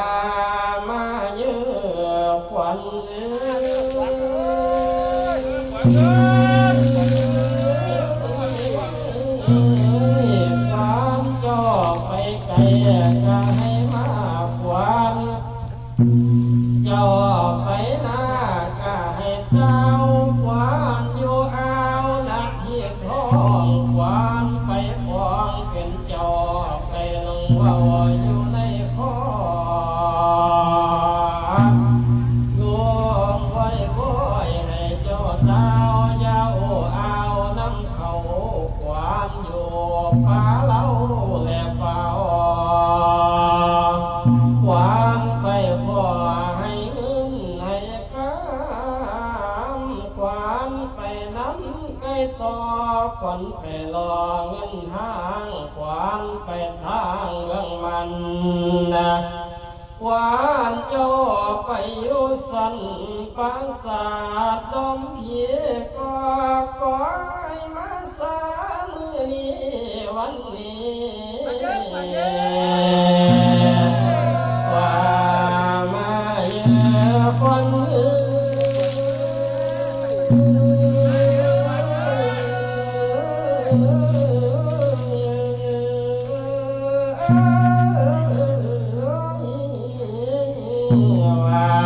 มาเยอะขวัญความจไปไกลก็ให้มาขวัญจไปน้าก็ให้เจ้าขวานอยู่เอานาที่ท้องวานไปฟองเป็นจอไปลงว่าอยู่ เจ้าดาวยาวเอาน้ำเขาขวานอยู่ป่าเล่าและป่าออกขวานไปพ่อให้เงินให้คำขวานไปน้ำใกล้ต่อฝันไปรอเงินทางขวานไปทางเรื่องมันนะ หวานย่อไปยุสันปราสาทดมเพียก็คอยมาสามือนี้วันนี้ว่ามาเยอคน Oh, wow.